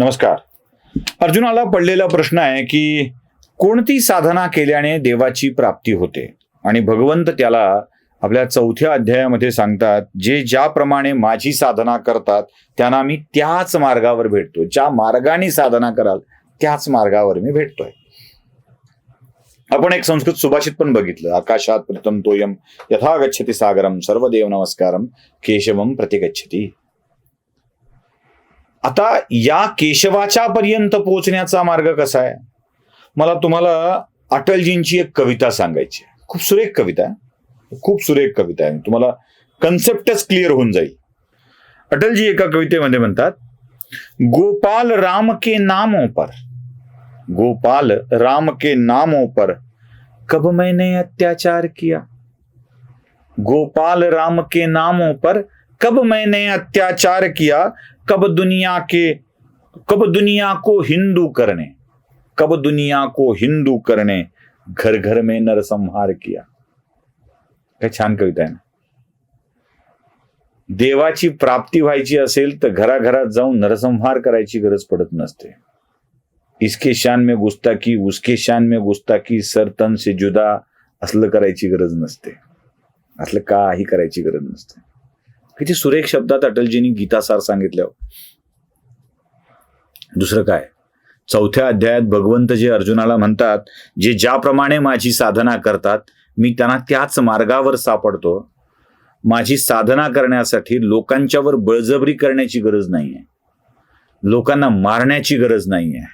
नमस्कार. अर्जुनाला पडलेला प्रश्न आहे की कोणती साधना केल्याने देवाची प्राप्ती होते? आणि भगवंत त्याला आपल्या चौथ्या अध्यायामध्ये सांगतात जे ज्याप्रमाणे माझी साधना करतात त्यांना मी त्याच मार्गावर भेटतो ज्या मार्गाने साधना कराल त्याच मार्गावर मी भेटतोय. आपण एक संस्कृत सुभाषित पण बघितलं. आकाशात प्रथम तोयम यथा गच्छती सागरम सर्वदेव नमस्कारम केशवम प्रतिगच्छती. आता या केशवाच्या पर्यंत पोहोचण्याचा मार्ग कसा आहे? मला तुम्हाला अटलजींची एक कविता सांगायची आहे. खूप सुरेख कविता आहे. खूप सुरेख कविता आहे. तुम्हाला कन्सेप्टच क्लिअर होऊन जाईल. अटलजी एका कवितेमध्ये म्हणतात गोपाल राम के नामों पर गोपाल राम के नामों पर कब मैंने अत्याचार किया? गोपाल राम के नामों पर कब मैंने अत्याचार किया? कब दुनिया के कब दुनिया को हिंदू करने कब दुनिया को हिंदू करणे घर घर में नरसंहार किया। काय छान कविता आहे ना. देवाची प्राप्ती व्हायची असेल तर घराघरात जाऊन नरसंहार करायची गरज पडत नसते. इसके शान में गुस्ताकी उसके शान में गुस्ताकी सर तन से जुदा असलं करायची गरज नसते. असलं काही करायची गरज नसते. किती सुरेख शब्दात अटलजींनी गीतासार सांगितलं दुसरं काय? चौथ्या अध्यायात भगवंत जे अर्जुनाला म्हणतात जे ज्याप्रमाणे माझी साधना करतात मी त्यांना त्याच मार्गावर सापडतो. माझी साधना करण्यासाठी लोकांच्यावर बळजबरी करण्याची गरज नाहीये. लोकांना मारण्याची गरज नाहीये.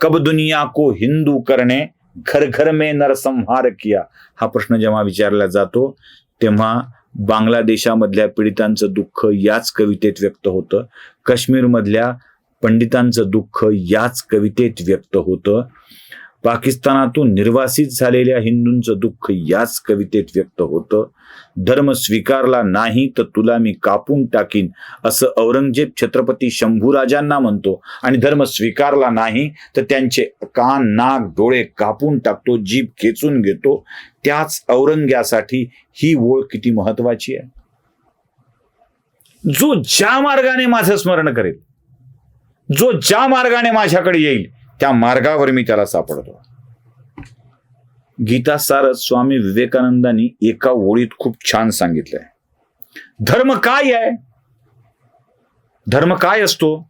कब दुनिया को हिंदू करणे घर घर मे नरसंहार किया. हा प्रश्न जेव्हा विचारला जातो तेव्हा बांगलादेशामधल्या पीडितांचं दुःख याच कवितेत व्यक्त होतं. काश्मीरमधल्या पंडितांचं दुःख याच कवितेत व्यक्त होतं. पाकिस्तानातून निर्वासित झालेल्या हिंदूंचं दुःख याच कवितेत व्यक्त होतं. धर्म स्वीकारला नाही तर तुला मी कापून टाकीन असं औरंगजेब छत्रपती शंभूराजांना म्हणतो. आणि धर्म स्वीकारला नाही तर त्यांचे कान नाक डोळे कापून टाकतो जीभ खेचून घेतो. त्याच औरंग्यासाठी ही ओळ किती महत्वाची आहे. जो ज्या मार्गाने माझं स्मरण करेल जो ज्या मार्गाने माझ्याकडे येईल त्या मार्गावर मी त्याला सापडतो. गीता सारच स्वामी विवेकानंदांनी एका ओळीत खूप छान सांगितलंय. धर्म काय आहे? धर्म काय असतो?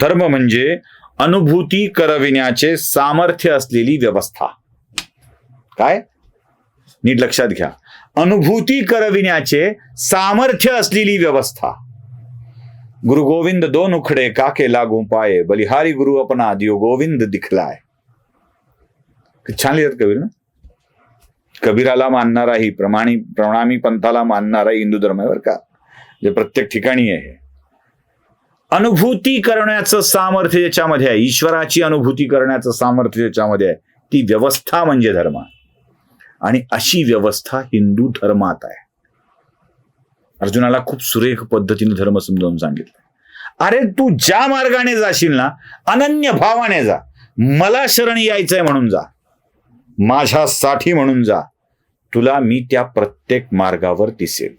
धर्म म्हणजे अनुभूती करविण्याचे सामर्थ्य असलेली व्यवस्था. काय? नीट लक्षात घ्या. अनुभूती करविण्याचे सामर्थ्य असलेली व्यवस्था. गुरु गोविंद दोन उखडे काके लागू पाए बलिहारी गुरु अपना दियो गोविंद दिखलाय छान लिहितात कबीर ना? कबीराला मानणाराही प्रमाणी प्रणामी पंथाला मानणारा हिंदू धर्मावर का? जे प्रत्येक ठिकाणी आहे. अनुभूती करण्याचं सामर्थ्य ज्याच्यामध्ये आहे ईश्वराची अनुभूती करण्याचं सामर्थ्य ज्याच्यामध्ये आहे ती व्यवस्था म्हणजे धर्म. आणि अशी व्यवस्था हिंदू धर्मात आहे. अर्जुनाला खूप सुरेख पद्धतीने धर्म समजावून सांगितलं. अरे तू ज्या मार्गाने जाशील ना अनन्य भावाने जा. मला शरण यायचंय म्हणून जा. माझ्यासाठी म्हणून जा. तुला मी त्या प्रत्येक मार्गावर दिसेल.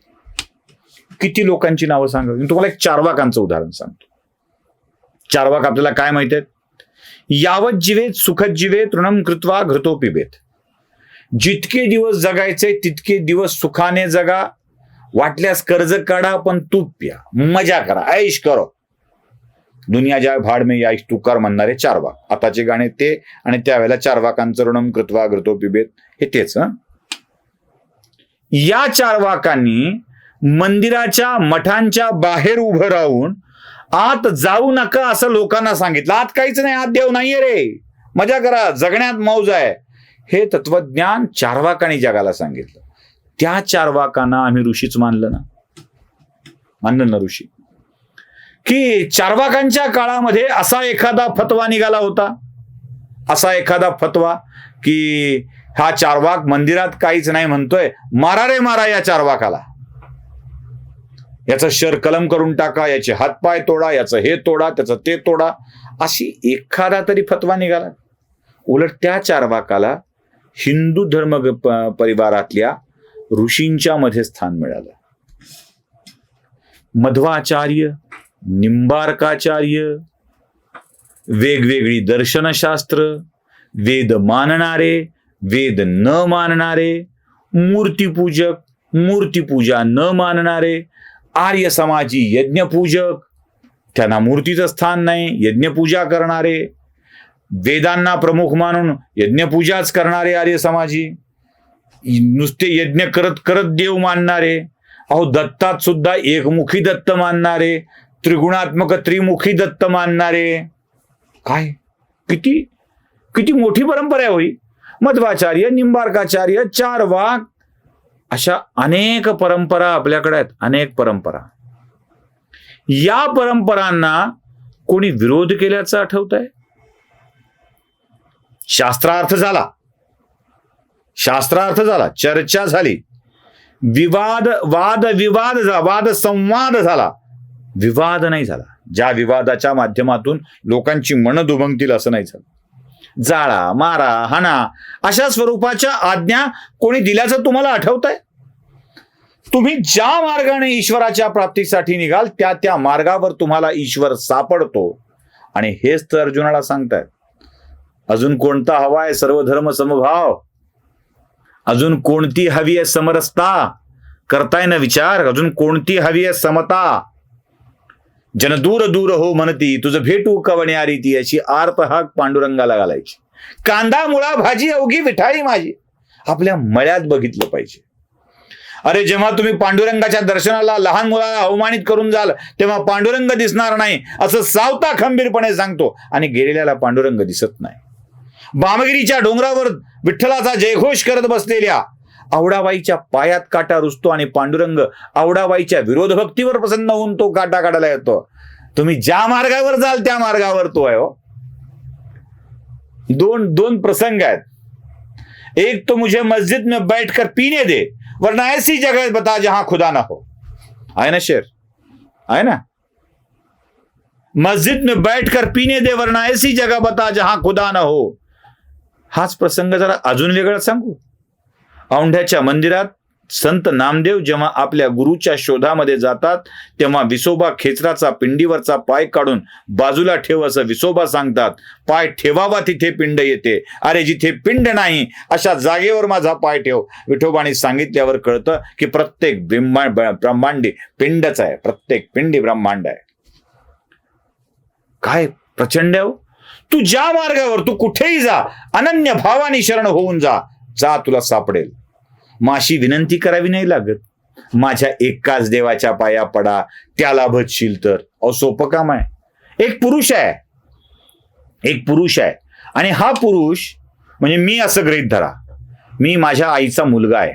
किती लोकांची नावं सांगा. तुम्हाला एक चारवाकांचं उदाहरण सांगतो. चारवाक आपल्याला काय माहीत आहेत? यावत जीवेत सुखद जीवे तृणम कृत्वा घृतो पिबेत जितके दिवस जगायचे तितके दिवस सुखाने जगा. वाटल्यास कर्ज काढा पण तूप प्या. मजा करा. ऐश करो. दुनिया ज्या भाड मे या तुकार म्हणणारे चार वाक. आताचे गाणे ते आणि त्यावेळेला चार वाकांचं ऋणम कृत्वा घृतो पिबेत. हे तेच या चार वाकांनी मंदिराच्या मठांच्या बाहेर उभं राहून आत जाऊ नका असं लोकांना सांगितलं. आत काहीच नाही आत देव नाहीये रे. मजा करा. जगण्यात मौज आहे. हे तत्वज्ञान चारवाकांनी जगाला सांगितलं. त्या चारवाकांना आम्ही ऋषीच मानलं ना. मानलं ना ऋषी. की चारवाकांच्या काळामध्ये असा एखादा फतवा निघाला होता. असा एखादा फतवा की हा चारवाक मंदिरात काहीच नाही म्हणतोय. मारा रे मारा या चारवाकाला याचं शर कलम करून टाका याचे हातपाय तोडा याचं हे तोडा त्याचं ते तोडा. अशी एखादा तरी फतवा निघाला. उलट त्या चारवाकाला हिंदू धर्म प- परिवारातल्या ऋषींच्या मध्ये स्थान मिळालं. मध्वाचार्य निंबारकाचार्य वेगवेगळी दर्शनशास्त्र वेद मानणारे वेद न मानणारे मूर्तीपूजक मूर्तीपूजा न मानणारे आर्य समाजी यज्ञपूजक त्यांना मूर्तीचं स्थान नाही यज्ञपूजा करणारे वेदांना प्रमुख मानून यज्ञपूजाच करणारे आर्य समाजी. नुसते यज्ञ करत करत देव मानणारे. अहो दत्तात सुद्धा एकमुखी दत्त मानणारे. त्रिगुणात्मक त्रिमुखी दत्त मानणारे. काय? किती? किती मोठी परंपरा होई मध्वाचार्य निंबार्काचार्य चार वाघ अशा अनेक परंपरा आपल्याकडे आहेत. अनेक परंपरा. या परंपरांना कोणी विरोध केल्याचं आठवत आहे शास्त्रार्थ झाला. शास्त्रार्थ झाला चर्चा झाली. विवाद वाद विवाद झा वाद संवाद झाला. विवाद नाही झाला. ज्या विवादाच्या माध्यमातून लोकांची मन दुभंगतील असं नाही झालं. जाळा मारा हाणा अशा स्वरूपाच्या आज्ञा कोणी दिल्याचं तुम्हाला आठवत आहे तुम्ही ज्या मार्गाने ईश्वराच्या प्राप्तीसाठी निघाल त्या त्या मार्गावर तुम्हाला ईश्वर सापडतो. आणि हेच तर अर्जुनाला सांगतायत. अजून कोणता हवा आहे? सर्वधर्म समभाव. अजून कोणती हवी आहे समरसता? करताय ना विचार. अजून कोणती हवी आहे समता? जन दूर दूर हो म्हणती तुझं भेटू कवण्यारी ती अशी आर्त हाक पांडुरंगाला घालायची. कांदा मुळा भाजी अवघी विठाई माझी. आपल्या मळ्यात बघितलं पाहिजे. अरे जेव्हा तुम्ही पांडुरंगाच्या दर्शनाला लहान मुलाला अवमानित करून जाल तेव्हा पांडुरंग दिसणार नाही असं सावता खंबीरपणे सांगतो. आणि गेलेल्याला पांडुरंग दिसत नाही. बामगिरीच्या डोंगरावर विठ्ठलाचा जयघोष करत बसलेल्या आवडाबाईच्या पायात काटा रुजतो आणि पांडुरंग आवडाबाईच्या विरोधभक्तीवर प्रसन्न होऊन तो काटा काढायला येतो. तुम्ही ज्या मार्गावर जाल त्या मार्गावर तो आहे हो. दोन दोन प्रसंग आहेत. एक तो मुझे मस्जिद में बैठकर पीने दे वरना ऐसी जगह बता जहां खुदा ना हो. आहे ना शेर? आहे ना? मस्जिद में बैठकर पीने दे वरना ऐसी जगह बता जहां खुदा ना हो. हाच प्रसंग जरा अजून वेगळा सांगू. औंढ्याच्या मंदिरात संत नामदेव जेव्हा आपल्या गुरुच्या शोधामध्ये जातात तेव्हा विसोबा खेचराचा पिंडीवरचा पाय काढून बाजूला ठेव असं विसोबा सांगतात पाय ठेवावा तिथे पिंड येते. अरे जिथे पिंड नाही अशा जागेवर माझा पाय ठेव. विठोबाने सांगितल्यावर कळतं की प्रत्येक ब्रह्मांड ब्रह्मांडी पिंडच आहे. प्रत्येक पिंडी ब्रह्मांड आहे. काय? प्रचंड आहे हो. तू ज्या मार्गावर तू कुठेही जा अनन्य भावाने शरण होऊन जा जा तुला सापडेल. माशी विनंती करावी नाही लागत. माझ्या एकाच देवाच्या पाया पडा त्याला भजशील तर. अहो सोपं काम आहे. एक पुरुष आहे. एक पुरुष आहे. आणि हा पुरुष म्हणजे मी असं गृहीत धरा. मी माझ्या आईचा मुलगा आहे.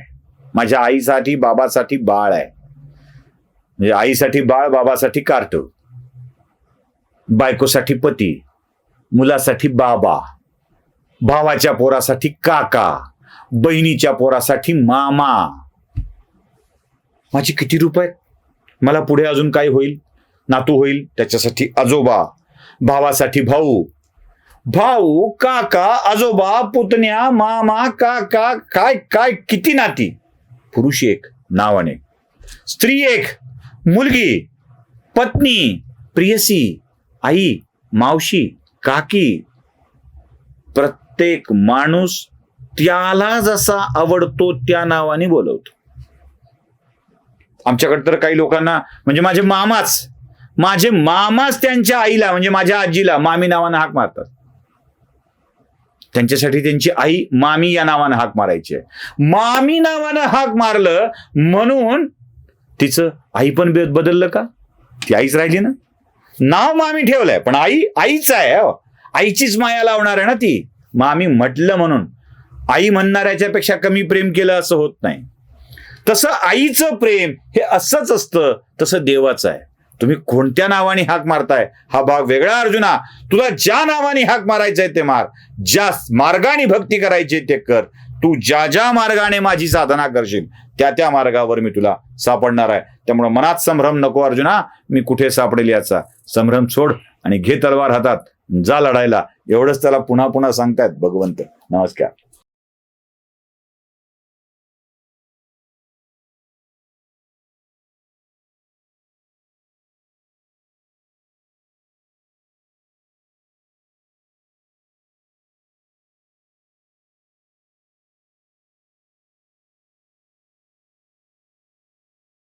माझ्या आईसाठी बाबासाठी बाळ आहे. म्हणजे आईसाठी बाळ बाबासाठी कार्ट बायकोसाठी पती. मुलासाठी बाबा भावाच्या पोरासाठी काका बहिणीच्या पोरासाठी मामा. माझी किती रूप आहेत? मला पुढे अजून काय होईल? नातू होईल त्याच्यासाठी आजोबा भावासाठी भाऊ. भाऊ काका आजोबा पुतण्या मामा काका काय काय किती नाती? पुरुष एक नावाने स्त्री एक मुलगी पत्नी प्रियसी आई मावशी काकी प्रत्येक माणूस त्याला जसा आवडतो त्या नावाने बोलवतो. आमच्याकडे तर काही लोकांना म्हणजे माझे मामाच माझे मामाच त्यांच्या आईला म्हणजे माझ्या आजीला मामी नावानं हाक मारतात. त्यांच्यासाठी त्यांची आई मामी या नावानं हाक मारायची आहे. मामी नावानं हाक मारलं म्हणून तिचं आई पण बदललं का? ती आईच राहिली ना? नाव मग आम्ही ठेवलंय पण आई आईच आहे हो. आईचीच माया लावणार आहे ना ती. मग आम्ही म्हटलं म्हणून आई म्हणणाऱ्याच्या पेक्षा कमी प्रेम केलं असं होत नाही. तसं आईचं प्रेम हे असंच असतं तसं देवाचं आहे. तुम्ही कोणत्या नावाने हाक मारताय हा भाग वेगळा अर्जुना. तुला ज्या नावाने हाक मारायचंय ते मार. ज्या मार्गाने भक्ती करायची ते कर. तू ज्या ज्या मार्गाने माझी साधना करशील त्या त्या मार्गावर मी तुला सापडणार आहे. त्यामुळे मनात संभ्रम नको अर्जुना मी कुठे सापडेल याचा? संभ्रम सोड आणि घे तलवार हातात. जा लढायला. एवढंच त्याला पुन्हा पुन्हा सांगतायत भगवंत. नमस्कार.